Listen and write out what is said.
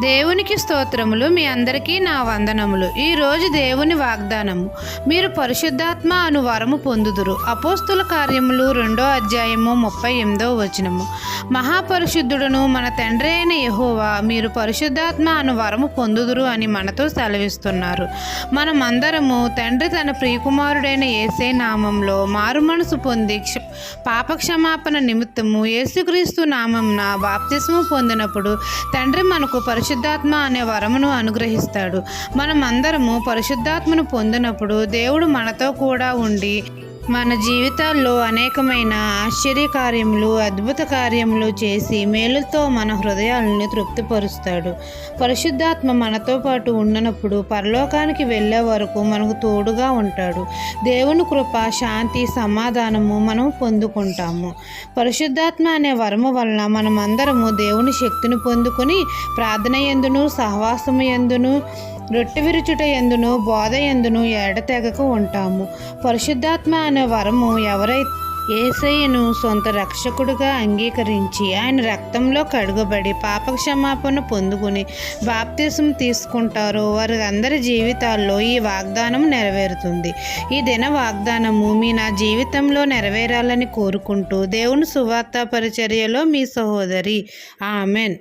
దేవునికి స్తోత్రములు మీ అందరికీ నా వందనములు. ఈ రోజు దేవుని వాగ్దానము. మీరు పరిశుద్ధాత్మ అను వరము పొందుదురు. అపోస్తుల కార్యములు రెండో అధ్యాయము ముప్పై ఎనిమిదో వచనము. మహాపరిశుద్ధుడును మన తండ్రి అయిన యహోవా మీరు పరిశుద్ధాత్మ అను వరము పొందుదురు అని మనతో సెలవిస్తున్నారు. మనమందరము తండ్రి తన ప్రియకుమారుడైన యేసే నామంలో మారు మనసు పొంది క్ష- పాపక్షమాపణ నిమిత్తము యేసుక్రీస్తు నామంన బాప్తిస్ము పొందినప్పుడు తండ్రి మనకు పరిశుద్ధాత్మ అనే వరమును అనుగ్రహిస్తాడు. మనం అందరము పరిశుద్ధాత్మను పొందినప్పుడు దేవుడు మనతో కూడా ఉండి మన జీవితాల్లో అనేకమైన ఆశ్చర్య కార్యములు అద్భుత కార్యములు చేసి మేలుతో మన హృదయాలను తృప్తిపరుస్తాడు. పరిశుద్ధాత్మ మనతో పాటు ఉండనప్పుడు పరలోకానికి వెళ్ళే వరకు మనకు తోడుగా ఉంటాడు. దేవుని కృప శాంతి సమాధానము మనం పొందుకుంటాము. పరిశుద్ధాత్మ అనే వరము వలన మనమందరము దేవుని శక్తిని పొందుకొని ప్రార్థన ఎందును సహవాసము ఎందును రొట్టె విరుచుట ఎందును బోధ ఎందును ఎడతెగక ఉంటాము. పరిశుద్ధాత్మ అనే వరము ఎవరైతే ఏసయ్యను సొంత రక్షకుడిగా అంగీకరించి ఆయన రక్తంలో కడుగబడి పాపక్షమాపణ పొందుకుని బాప్తిసం తీసుకుంటారో వారి అందరి జీవితాల్లో ఈ వాగ్దానం నెరవేరుతుంది. ఈ దిన వాగ్దానము మీ నా జీవితంలో నెరవేరాలని కోరుకుంటూ దేవుని సువార్త పరిచర్యలో మీ సహోదరి. ఆమెన్.